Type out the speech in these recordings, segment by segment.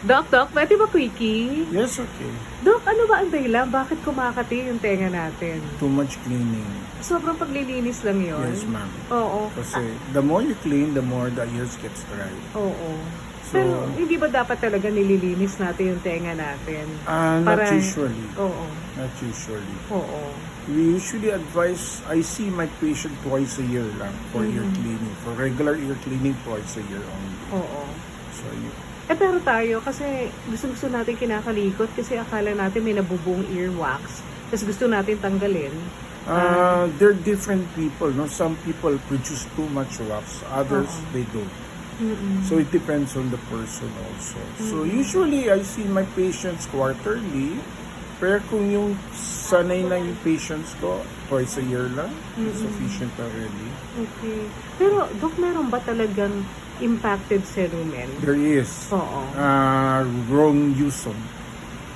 Doc, Doc, pwede ba quickie? Yes, okay. Doc, ano ba ang dahilan? Bakit kumakati yung tenga natin? Too much cleaning. Sobrang paglilinis lang yon. Yes, ma'am. Oo. Kasi the more you clean, the more the ears gets dry. Oo. So- Pero hindi ba dapat talaga nililinis natin yung tenga natin? Uh, not Para- usually. Oo. Not usually. Oo. We usually advise, I see my patient twice a year lang for ear Mm-hmm. cleaning. For regular ear cleaning, twice a year only. Oo. So, you, Eh pero tayo, kasi gusto gusto natin kinakalikot kasi akala natin may nabubuong earwax. Tapos gusto natin tanggalin. uh, they're different people. No, Some people produce too much wax, others Oo. they don't. Mm-mm. So it depends on the person also. So usually I see my patients quarterly. Pero kung yung sanay na yung patients ko, twice a year lang, sufficient already. Okay. Pero, Dok, meron ba talagang impacted cerumen? There is Oo. uh, wrong use of,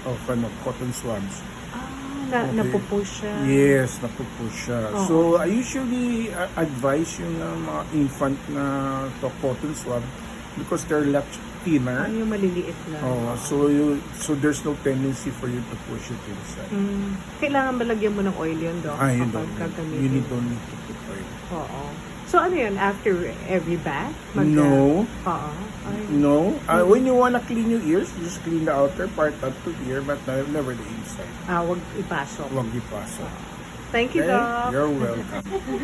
of ano, cotton swabs. Ah, na, Okay. napupush siya. Yes, napupush siya. Oo. So I usually uh, advise yung uh, mga infant na to cotton swab because they're left thinner. Ah, yung maliliit na. Oh, so you so there's no tendency for you to push it inside. Mm. Kailangan ba lagyan mo ng oil yun, Dok? Ah, you kapag don't. gagamitin? You need, don't need to put oil. Oo. So, ano yun? After every bath? Mag- No, Oo. Ay. no. Uh, when you wanna clean your ears, just clean the outer part up to here, but uh, never the inside. Ah, wag ipasok. Huwag ipasok. Thank you, Okay? Doc. You're welcome.